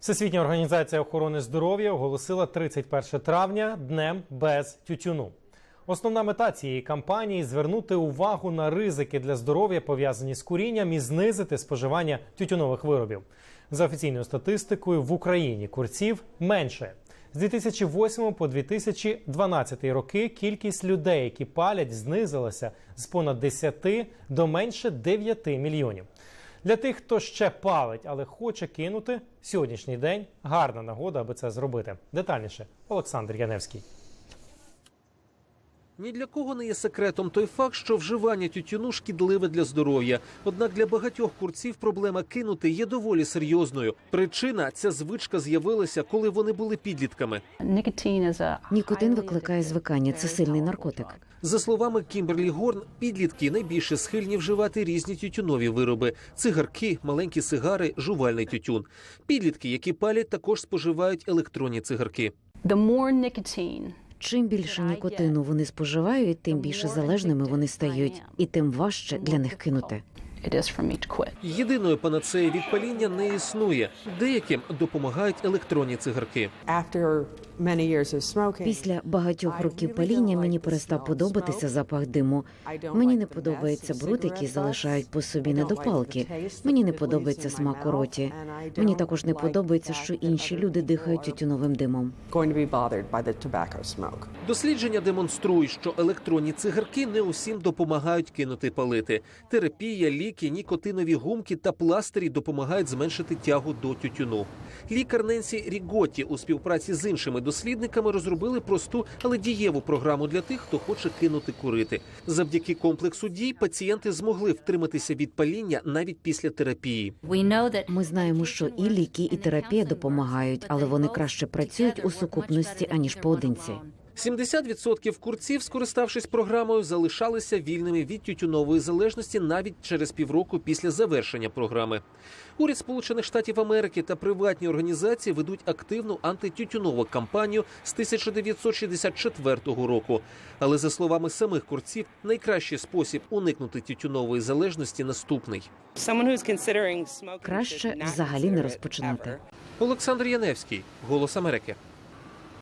Всесвітня організація охорони здоров'я оголосила 31 травня днем без тютюну. Основна мета цієї кампанії звернути увагу на ризики для здоров'я, пов'язані з курінням, і знизити споживання тютюнових виробів. За офіційною статистикою в Україні курців менше. З 2008 по 2012 роки кількість людей, які палять, знизилася з понад 10 до менше 9 мільйонів. Для тих, хто ще палить, але хоче кинути, сьогоднішній день гарна нагода, аби це зробити. Детальніше Олександр Яневський. Ні для кого не є секретом той факт, що вживання тютюну шкідливе для здоров'я. Однак для багатьох курців проблема кинути є доволі серйозною. Причина ця звичка з'явилася, коли вони були підлітками. Нікотин викликає звикання. Це сильний наркотик. За словами Кімберлі Горн, підлітки найбільше схильні вживати різні тютюнові вироби: цигарки, маленькі сигари, жувальний тютюн. Підлітки, які палять, також споживають електронні цигарки. Чим більше нікотину вони споживають, тим більше залежними вони стають, і тим важче для них кинути. It is for me to quit. Єдиної панацеї від паління не існує. Деяким допомагають електронні цигарки. After many years of smoking, Після багатьох років паління мені перестав подобатися запах диму. Мені не подобається бруд, який залишають по собі недопалки. Мені не подобається смак у роті. Мені також не подобається, що інші люди дихають тютюновим димом. Дослідження демонструють, що електронні цигарки не усім допомагають кинути палити. Терапія, ліки, нікотинові гумки та пластирі допомагають зменшити тягу до тютюну. Лікар Ненсі Ріготі у співпраці з іншими дослідниками розробили просту, але дієву програму для тих, хто хоче кинути курити. Завдяки комплексу дій пацієнти змогли втриматися від паління навіть після терапії. Ми знаємо, що і ліки, і терапія допомагають, але вони краще працюють у сукупності аніж поодинці. 70% курців, скориставшись програмою, залишалися вільними від тютюнової залежності навіть через півроку після завершення програми. Уряд Сполучених Штатів Америки та приватні організації ведуть активну антитютюнову кампанію з 1964 року. Але за словами самих курців, найкращий спосіб уникнути тютюнової залежності наступний. Краще взагалі не розпочинати. Олександр Яневський, Голос Америки.